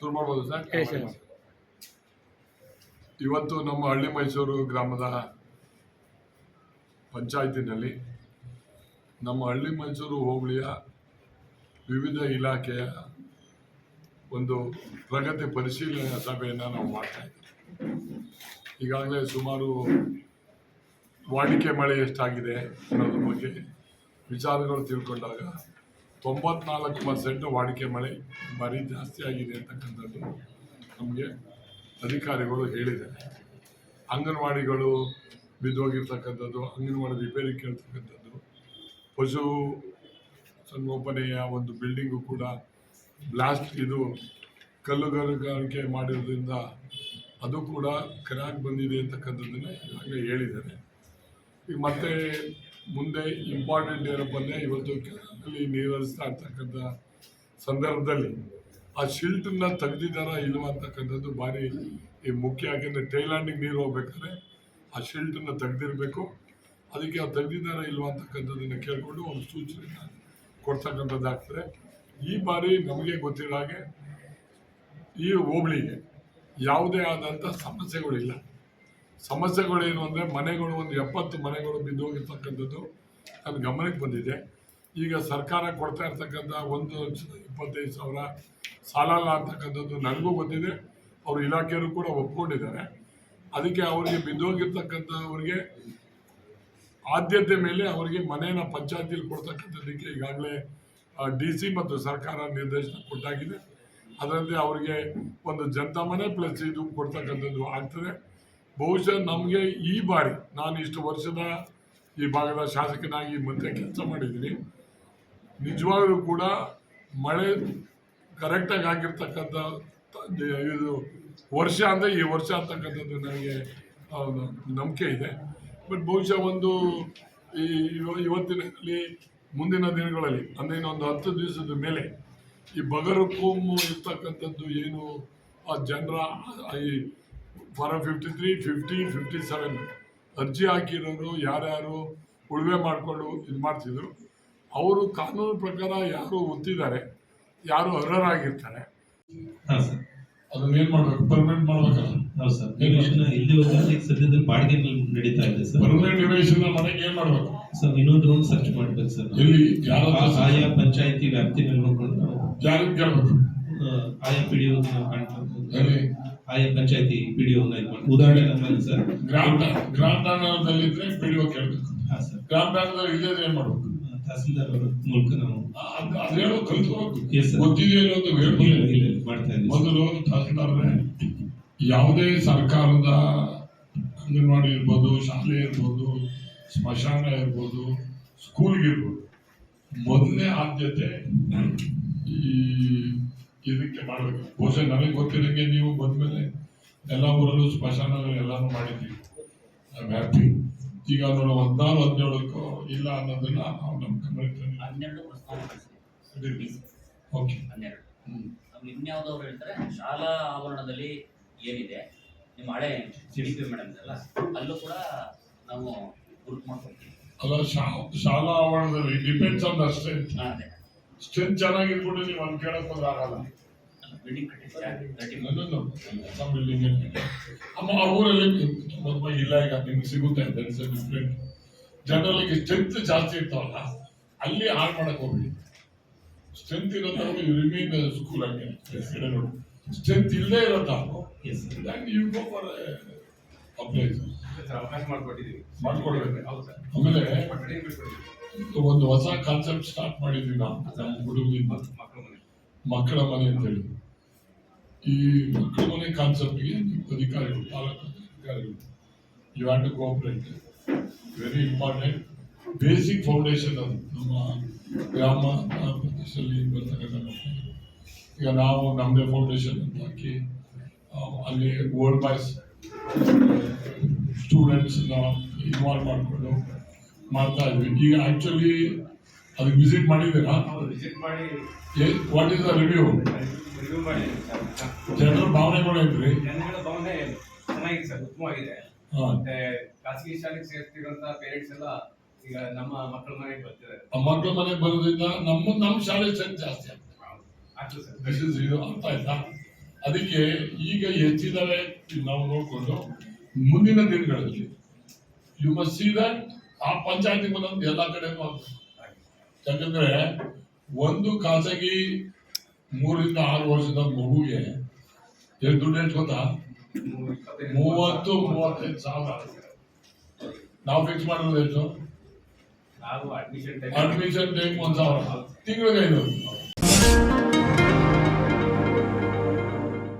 ಶುರು ಮಾಡ್ಬೋದು ಸರ್ ಇವತ್ತು ನಮ್ಮ ಹಳ್ಳಿ ಮೈಸೂರು ಗ್ರಾಮದ ಪಂಚಾಯತಿನಲ್ಲಿ ನಮ್ಮ ಹಳ್ಳಿ ಮೈಸೂರು ಹೋಬಳಿಯ ವಿವಿಧ ಇಲಾಖೆಯ ಒಂದು ಪ್ರಗತಿ ಪರಿಶೀಲನೆ ಸಭೆಯನ್ನು ನಾವು ಮಾಡ್ತಾ ಇದ್ದೀವಿ. ಈಗಾಗಲೇ ಸುಮಾರು ವಾಡಿಕೆ ಮಳೆ ಎಷ್ಟಾಗಿದೆ ಅನ್ನೋದ್ರ ಬಗ್ಗೆ ವಿಚಾರಗಳು ತಿಳ್ಕೊಂಡಾಗ ತೊಂಬತ್ನಾಲ್ಕು ಪರ್ಸೆಂಟ್ ವಾಡಿಕೆ ಮಳೆ ಭಾರಿ ಜಾಸ್ತಿ ಆಗಿದೆ ಅಂತಕ್ಕಂಥದ್ದು ನಮಗೆ ಅಧಿಕಾರಿಗಳು ಹೇಳಿದ್ದಾರೆ. ಅಂಗನವಾಡಿಗಳು ಬಿದ್ದೋಗಿರ್ತಕ್ಕಂಥದ್ದು, ಅಂಗನವಾಡಿ ರಿಪೇರಿ ಕೇಳ್ತಕ್ಕಂಥದ್ದು, ಪಶು ಸಂಗೋಪನೆಯ ಒಂದು ಬಿಲ್ಡಿಂಗು ಕೂಡ ಬ್ಲಾಸ್ಟ್ ಇದು ಕಲ್ಲುಗಾರಿಕೆ ಮಾಡಿರೋದ್ರಿಂದ ಅದು ಕೂಡ ಕ್ರ್ಯಾಕ್ ಬಂದಿದೆ ಅಂತಕ್ಕಂಥದ್ದನ್ನೇ ಹಾಗೆ ಹೇಳಿದ್ದಾರೆ. ಈಗ ಮತ್ತೆ ಮುಂದೆ ಇಂಪಾರ್ಟೆಂಟ್ ಏನಪ್ಪ ಅಂದರೆ ಇವತ್ತು ಕೆರೆಯಲ್ಲಿ ನೀರು ಹರಿಸ್ತಾ ಇರ್ತಕ್ಕಂಥ ಸಂದರ್ಭದಲ್ಲಿ ಆ ಶಿಲ್ಟನ್ನ ತೆಗ್ದಿದ್ದಾರಾ ಇಲ್ವಾ ಅಂತಕ್ಕಂಥದ್ದು ಭಾರಿ ಈ ಮುಖ್ಯ, ಯಾಕೆಂದರೆ ಟೈಲ್ಯಾಂಡಿಗೆ ನೀರು ಹೋಗ್ಬೇಕಾದ್ರೆ ಆ ಶಿಲ್ಟನ್ನ ತೆಗೆದಿರಬೇಕು. ಅದಕ್ಕೆ ಅವ್ರು ತೆಗ್ದಿದ್ದಾರಾ ಇಲ್ವಾ ಅಂತಕ್ಕಂಥದ್ದನ್ನು ಕೇಳಿಕೊಂಡು ಒಂದು ಸೂಚನೆಯನ್ನು ಕೊಡ್ತಕ್ಕಂಥದ್ದಾಗ್ತದೆ ಈ ಬಾರಿ ನಮಗೆ ಗೊತ್ತಿರೋ ಹಾಗೆ ಈ ಹೋಬಳಿಗೆ ಯಾವುದೇ ಆದಂಥ ಸಮಸ್ಯೆಗಳಿಲ್ಲ. ಸಮಸ್ಯೆಗಳೇನು ಅಂದರೆ ಮನೆಗಳು ಒಂದು ಎಪ್ಪತ್ತು ಮನೆಗಳು ಬಿದ್ದೋಗಿರ್ತಕ್ಕಂಥದ್ದು ನನ್ನ ಗಮನಕ್ಕೆ ಬಂದಿದೆ. ಈಗ ಸರ್ಕಾರ ಕೊಡ್ತಾ ಇರ್ತಕ್ಕಂಥ ಒಂದು ಇಪ್ಪತ್ತೈದು ಸಾವಿರ ಸಾಲಲ್ಲ ಅಂತಕ್ಕಂಥದ್ದು ನನಗೂ ಗೊತ್ತಿದೆ. ಅವ್ರ ಇಲಾಖೆಯವರು ಕೂಡ ಒಪ್ಕೊಂಡಿದ್ದಾರೆ. ಅದಕ್ಕೆ ಅವರಿಗೆ ಬಿದ್ದೋಗಿರ್ತಕ್ಕಂಥವ್ರಿಗೆ ಆದ್ಯತೆ ಮೇಲೆ ಅವರಿಗೆ ಮನೆಯನ್ನು ಪಂಚಾಯತಿಯಲ್ಲಿ ಕೊಡ್ತಕ್ಕಂಥದ್ದಕ್ಕೆ ಈಗಾಗಲೇ ಡಿ ಸಿ ಮತ್ತು ಸರ್ಕಾರ ನಿರ್ದೇಶನ ಕೊಟ್ಟಾಗಿದೆ. ಅದರಂತೆ ಅವರಿಗೆ ಒಂದು ಜನತಾ ಮನೆ ಪ್ಲಸ್ ಇದು ಕೊಡ್ತಕ್ಕಂಥದ್ದು ಆಗ್ತದೆ. ಬಹುಶಃ ನಮಗೆ ಈ ಬಾರಿ, ನಾನು ಇಷ್ಟು ವರ್ಷದ ಈ ಭಾಗದ ಶಾಸಕನಾಗಿ ಮತ್ತೆ ಕೆಲಸ ಮಾಡಿದ್ದೀನಿ. ನಿಜವಾಗಲೂ ಕೂಡ ಮಳೆ ಕರೆಕ್ಟಾಗಿ ಆಗಿರ್ತಕ್ಕಂಥ ಇದು ವರ್ಷ ಅಂದರೆ ಈ ವರ್ಷ ಅಂತಕ್ಕಂಥದ್ದು ನನಗೆ ನಂಬಿಕೆ ಇದೆ. ಬಟ್ ಬಹುಶಃ ಒಂದು ಈ ಇವ- ಇವತ್ತಿನಲ್ಲಿ, ಮುಂದಿನ ದಿನಗಳಲ್ಲಿ, ಅಂದರೆ ಇನ್ನೊಂದು ಹತ್ತು ದಿವಸದ ಮೇಲೆ ಈ ಬಗರು ಕೋಮು ಇರ್ತಕ್ಕಂಥದ್ದು ಏನು, ಆ ಜನರ ಈ form fifty three fifty fifty seven ಅರ್ಜಿ ಹಾಕಿರೋರು ಯಾರ್ಯಾರು ಉಳುವೆ ಮಾಡಿಕೊಂಡು ಇದು ಮಾಡ್ತಿದ್ರು. ಅವರು ಕಾನೂನು ಪ್ರಕಾರ ಯಾರು ಒತ್ತಿದ್ದಾರೆ ಯಾರು ಅರ್ಹರಾಗಿರ್ತಾರೆ. ಹಾ ಸರ್. ಅದನ್ನ ಏನು ಮಾಡ್ಬೇಕು ಪರ್ಮನೆಂಟ್ ಮಾಡ್ಬೇಕಲ್ಲ. ಸರ್. ನಿವೇಶನ ಇಲ್ಲಿ ಹೋದ್ರೆ ಸದ್ಯದಲ್ಲಿ ಬಾಡಿಗೆ ನಡೀತಾ ಇದೆ ಸರ್. ಪರ್ಮನೆಂಟ್ ನಿವೇಶನ ಮನೆಗೆ ಏನು ಮಾಡ್ಬೇಕು? ಸರ್ ಇನ್ನೊಂದು ರೌಂಡ್ ಸರ್ಚ್ ಮಾಡ್ಬೇಕು ಸರ್. ಎಲ್ಲಿ? ಯಾರ ಆಯಾ ಪಂಚಾಯತಿ ವ್ಯಾಪ್ತಿನಲ್ಲಿ ನೋಡ್ಕೊಂಡು ಯಾರಿಗೆ ಕೇಳ್ಬೇಕು. ಆಯಾ ಪಿ ಡಿ ಎಲ್ಲಿ? ಆಯಾ ಪಂಚಾಯತಿ ಪಿ ಡಿ ಇದು ಮಾಡಿ ಉದಾಹರಣೆ ನಮ್ಮಲ್ಲಿ ಸರ್. ಗ್ರಾಮ ಗ್ರಾಮ ಠಾಣದಲ್ಲಿದ್ರೆ ಪಿ ಡಿ ಕೇಳಬೇಕು. ಹಾ ಸರ್. ಗ್ರಾಮ ಠಾಣದಲ್ಲಿ ಇಲ್ಲದ್ರೆ ಏನು ಮಾಡ್ಬೇಕು? ತಹಸೀಲ್ದಾರ್ ಅವರ ಮೂಲಕ ನಾವು ಅದ್- ಅದ್ ಹೇಳೋ ಕಲ್ತ್ಕೋಬೇಕು Yes, sir. ಗೊತ್ತಿದೆಯೋ ಅನ್ನೋದು ಇಲ್ಲ ಹೇಳ್ಬೋದು ಇಲ್ಲ ಮಾಡ್ತಾ ಇದ್ದೀವಿ ಮೊದಲು ತಹಸೀಲ್ದಾರ್ರೆ ಯಾವುದೇ ಸರ್ಕಾರದ ಅಂಗನವಾಡಿ ಇರ್ಬೋದು ಶಾಲೆ ಇರ್ಬೋದು ಸ್ಮಶಾನ ಇರ್ಬೋದು ಸ್ಕೂಲ್ಗಿರ್ಬೋದು ಮೊದಲನೇ ಆದ್ಯತೆ ಈ ಇದಕ್ಕೆ ಮಾಡಬೇಕು ಬಹುಶಃ ನನಗೆ ಗೊತ್ತಿರಂಗೆ ನೀವು ಬಂದ್ಮೇಲೆ ಎಲ್ಲ ಊರಲ್ಲೂ ಸ್ಮಶಾನಗಳು ಎಲ್ಲಾನು ಮಾಡಿದ್ದೀವಿ. ಐ ಹ್ಯಾಪಿ ಈಗ ನೋಡೋ ಹದಿನಾರು ಹದಿನೇಳಕ್ಕೂ ಇಲ್ಲ ಅನ್ನೋದನ್ನ ನಾವು ನಮ್ಮ ತಂದಿದ್ದೀವಿ. ಹನ್ನೆರಡು ಓಕೆ. ಹನ್ನೆರಡು. ಇನ್ಯಾವುದವ್ರು ಹೇಳ್ತಾರೆ ಶಾಲಾ ಆವರಣದಲ್ಲಿ ಏನಿದೆ ನಿಮ್ಮ ಹಳೆ ಸಿ. ಡಿ ಪಿ ಮೇಡಮ್ ಅಲ್ಲ ಅಲ್ಲೂ ಕೂಡ ನಾವು ಗುರುತು ಮಾಡ್ಕೊಳ್ತೀವಿ ಅಲ್ಲ ಶಾ- ಶಾಲಾ ಆವರಣದಲ್ಲಿ ಡಿಪೆಂಡ್ಸ್ ಆನ್ ದ ಸ್ಟ್ರೆಂತ್ ಅದೇ. ಸ್ಟ್ರೆಂತ್ ಚೆನ್ನಾಗಿರ್ಬಿಟ್ಟು ನೀವು ಅಲ್ಲಿ ಕೇಳಕ್ ಹೋದ್ರೆ ಆಗಲ್ಲ. ಅಮ್ಮ ಆ ಊರಲ್ಲಿ ಮದುವೆ ಇಲ್ಲ ಈಗ ನಿಮ್ಗೆ ಸಿಗುತ್ತೆ ಡಿಫ್ರೆಂಟ್ ಜನರಲ್ ಸ್ಟ್ರೆಂತ್ ಜಾಸ್ತಿ ಇರ್ತಾವಲ್ಲ ಅಲ್ಲಿ ಹಾಳು ಮಾಡಕ್ ಹೋಗ್ಬಿಡಿ. ಸ್ಟ್ರೆಂತ್ ಇರೋ ತರ ರಿಮೈನ್ ಸ್ಕೂಲ್ ನೋಡಿ ಸ್ಟ್ರೆಂತ್ ಇಲ್ಲದೆ ಇರೋ ತರ ಯು ಗೋ ಫಾರ್ ಅಪ್ಲೈಸ್ ಅವಕಾಶ ಮಾಡ್ಕೊಟ್ಟಿದ್ದೀವಿ. ಮಾಡ್ಕೊಡ್ಬೇಕು. ಹೌದು ಸರ್. ಆಮೇಲೆ ಒಂದು ಹೊಸ ಕಾನ್ಸೆಪ್ಟ್ ಸ್ಟಾರ್ಟ್ ಮಾಡಿದ್ವಿ ನಾವು. ನಮ್ಮ ಹುಡುಗರಿಂದ ಮಕ್ಕಳ ಮನೆ. ಮಕ್ಕಳ ಮನೆ ಅಂತೇಳಿ ಈ ಮಕ್ಕಳ ಮನೆ ಕಾನ್ಸೆಪ್ಟ್ಗೆ ಅಧಿಕಾರಿಗಳು ತಾಲೂಕು ಅಧಿಕಾರಿಗಳು you have to cooperate very important basic foundation ಅದು. ನಮ್ಮ ಗ್ರಾಮ ಪ್ರದೇಶದಲ್ಲಿ ಬರ್ತಕ್ಕಂಥ ಈಗ ನಾವು ನಮ್ಮದೇ ಫೌಂಡೇಶನ್ ಅಂತ ಹಾಕಿ ಅಲ್ಲಿ ಓಲ್ಡ್ ಬಾಯ್ಸ್ ಸ್ಟೂಡೆಂಟ್ಸ್ನ ಇನ್ವಾಲ್ವ್ ಮಾಡಿಕೊಂಡು ಮಾಡ್ತಾ ಇದ್ವಿ. ಈಗ ಆ್ಯಕ್ಚುಲಿ ಅದಕ್ಕೆ ವಿಸಿಟ್ ಮಾಡಿದ್ದೀರಾ? ವಾಟ್ ಇಸ್ ದ ರಿವ್ಯೂ ಜನರ ಭಾವನೆಗಳು ಐತ್ರಿ ಜನಗಳ ಭಾವನೆ ಚೆನ್ನಾಗಿದೆ ಸರ್ ಉತ್ತಮವಾಗಿದೆ. ಮತ್ತೆ ಖಾಸಗಿ ಶಾಲೆಗೆ ಸೇರ್ತಿರೋಂತ ಪೇರೆಂಟ್ಸ್ ಎಲ್ಲ ಈಗ ನಮ್ಮ ಮಕ್ಕಳ ಮನೆಗೆ ಬರ್ತಿದ್ದಾರೆ. ಮಕ್ಕಳ ಮನೆಗೆ ಬರೋದ್ರಿಂದ ನಮ್ಮ ನಮ್ಮ ಶಾಲೆ ಚೆಂದ ಜಾಸ್ತಿ ಆಗ್ತದೆ. ಆಗ್ತದೆ ಸರ್. ಇದು ಅರ್ಥ ಆಯ್ತಾ? ಅದಕ್ಕೆ ಈಗ ಹೆಚ್ಚಿದರೆ ನಾವು ನೋಡಿಕೊಂಡು ಮುಂದಿನ ದಿನಗಳಲ್ಲಿ ಯು ಮಸ್ಟ್ ಸಿ ದಟ್ ಆ ಪಂಚಾಯತಿ ಬಂದಂತ ಎಲ್ಲ ಕಡೆನೂ ಆಗ್ಬೇಕು ಯಾಕಂದ್ರೆ ಒಂದು ಖಾಸಗಿ ಮೂರಿಂದ ಆರು ವರ್ಷದ ಮಗುಗೆ ಎಷ್ಟು ದುಡ್ಡು ಎಷ್ಟು ಗೊತ್ತಾ? ಮೂವತ್ತು ಮೂವತ್ತೈದು ಸಾವಿರ. ನಾವು ಫಿಕ್ಸ್ ಮಾಡಿರೋದು ಎಷ್ಟು? ಅಡ್ಮಿಷನ್ ಟೈಮ್ ಒಂದ್ ಸಾವಿರ. ತಿಂಗಳಿಗೆ ಐನೂರು.